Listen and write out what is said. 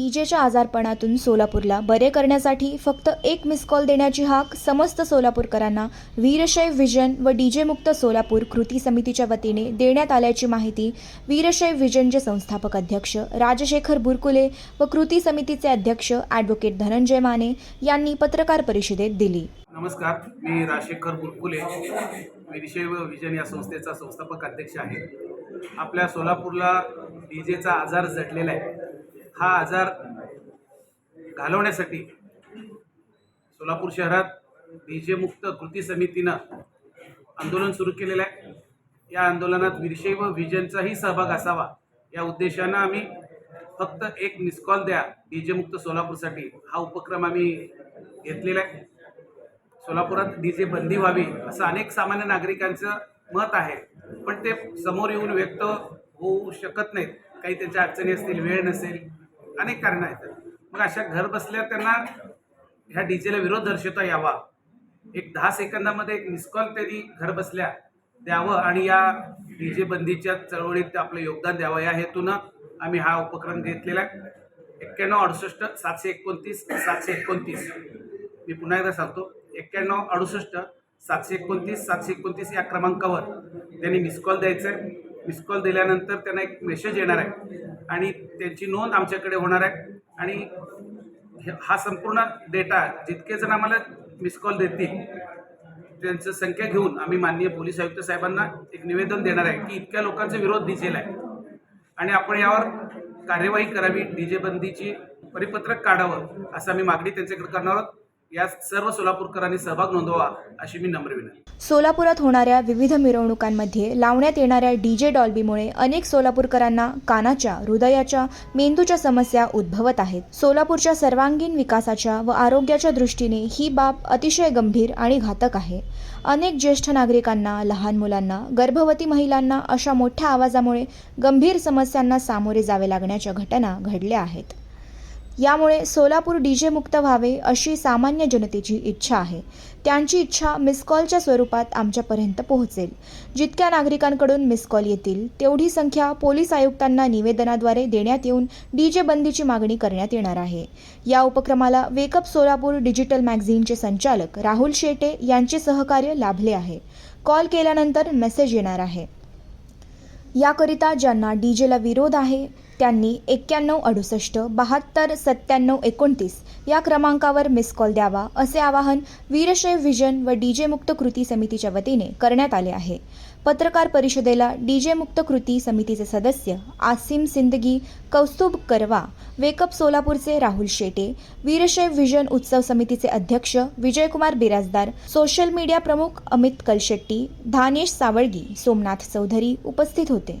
डीजेच्या आजारपणातून सोलापूरला बरे करण्यासाठी फक्त एक मिस कॉल देण्याची हाक समस्त सोलापूरकरांना वीरशैव विजन व डीजे मुक्त सोलापूर कृती समितीच्या वतीने देण्यात आल्याची माहिती वीरशैव विजनचे संस्थापक अध्यक्ष राजशेखर बुरकुले व कृती समितीचे अध्यक्ष ॲडव्होकेट धनंजय माने यांनी पत्रकार परिषदेत दिली. नमस्कार मी राजशेखर बुरकुले वीरशैव विजन या संस्थेचा संस्थापक अध्यक्ष आहे. आपल्या सोलापूरला डीजेचा आजार जडलेला आहे. हा आजार घालवण्यासाठी सोलापूर शहरात डीजे मुक्त कृती समितीनं आंदोलन सुरू केलेलं आहे. या आंदोलनात विरशैव विजनचाही सहभाग असावा या उद्देशानं आम्ही फक्त एक मिस कॉल द्या. डीजेमुक्त सोलापूरसाठी हा उपक्रम आम्ही घेतलेला आहे. सोलापुरात डीजे बंदी व्हावी असं अनेक सामान्य नागरिकांचं मत आहे. पण ते समोर येऊन व्यक्त होऊ शकत नाहीत. काही त्यांच्या अडचणी असतील वेळ नसेल अनेक कारणं आहेत. मग अशा घर बसल्या त्यांना ह्या डीजेला विरोध दर्शवता यावा. एक दहा सेकंदामध्ये एक मिसकॉल त्यांनी घर बसल्या द्यावं आणि या डीजे बंदीच्या चळवळीत आपलं योगदान द्यावं. या हेतूनं आम्ही हा उपक्रम घेतलेला आहे. एक्क्याण्णव अडुसष्ट सातशे एकोणतीस सातशे एकोणतीस. मी पुन्हा एकदा सांगतो एक्क्याण्णव अडुसष्ट सातशे एकोणतीस सातशे एकोणतीस या क्रमांकावर त्यांनी मिस कॉल द्यायचं आहे मिस कॉल दिल्यानंतर त्यांना एक मेसेज येणार आहे. आणि त्यांची नोंद आमच्याकडे होणार आहे. आणि हा संपूर्ण डेटा जितके जण आम्हाला मिस कॉल देतील त्यांचं संख्या घेऊन आम्ही माननीय पोलीस आयुक्त साहेबांना एक निवेदन देणार आहे की इतक्या लोकांचा विरोध दिसेल आहे. आणि आपण यावर कार्यवाही करावी डीजे बंदीची परिपत्रक काढावं असं आम्ही मागणी त्यांच्याकडे करणार आहोत. सर्व सोलापूरकरांनी सहभाग नोंदवा अशी मी नम्र विनंती. सोलापुरात होणाऱ्या विविध मिरवणुकांमध्ये लावण्यात येणाऱ्या डीजे डॉल्बीमुळे अनेक सोलापूरकरांना कानाच्या हृदयाच्या मेंदूच्या समस्या उद्भवत आहेत. सोलापूरच्या सर्वांगीण विकासाच्या व आरोग्याच्या दृष्टीने ही बाब अतिशय गंभीर आणि घातक आहे. अनेक ज्येष्ठ नागरिकांना लहान मुलांना गर्भवती महिलांना अशा मोठ्या आवाजामुळे गंभीर समस्यांना सामोरे जावे लागण्याच्या घटना घडल्या आहेत. यामुळे सोलापूर डीजे मुक्त व्हावे अशी सामान्य जनतेची इच्छा आहे. त्यांची इच्छा मिस कॉलच्या स्वरूपात आमच्यापर्यंत पोहोचेल. जितक्या नागरिकांकडून मिस कॉल येतील तेवढी संख्या पोलीस आयुक्तांना निवेदनाद्वारे देण्यात येऊन डीजे बंदीची मागणी करण्यात येणार आहे. या उपक्रमाला वेकअप सोलापूर डिजिटल मॅगझिनचे संचालक राहुल शेटे यांचे सहकार्य लाभले आहे. कॉल केल्यानंतर मेसेज येणार आहे. याकरिता ज्यांना डीजेला विरोध आहे त्यांनी एक्क्याण्णव अडुसष्ट बहात्तर सत्त्याण्णव एकोणतीस या क्रमांकावर मिस कॉल द्यावा असे आवाहन वीरशैव व्हिजन व डीजे मुक्त कृती समितीच्या वतीने करण्यात आले आहे. पत्रकार परिषदेला डीजे मुक्त कृती समितीचे सदस्य आसिम सिंदगी कौस्तुभ करवा वेकअप सोलापूरचे राहुल शेटे वीरशैव व्हिजन उत्सव समितीचे अध्यक्ष विजयकुमार बिराजदार सोशल मीडिया प्रमुख अमित कलशेट्टी धानेश सावळगी सोमनाथ चौधरी उपस्थित होते.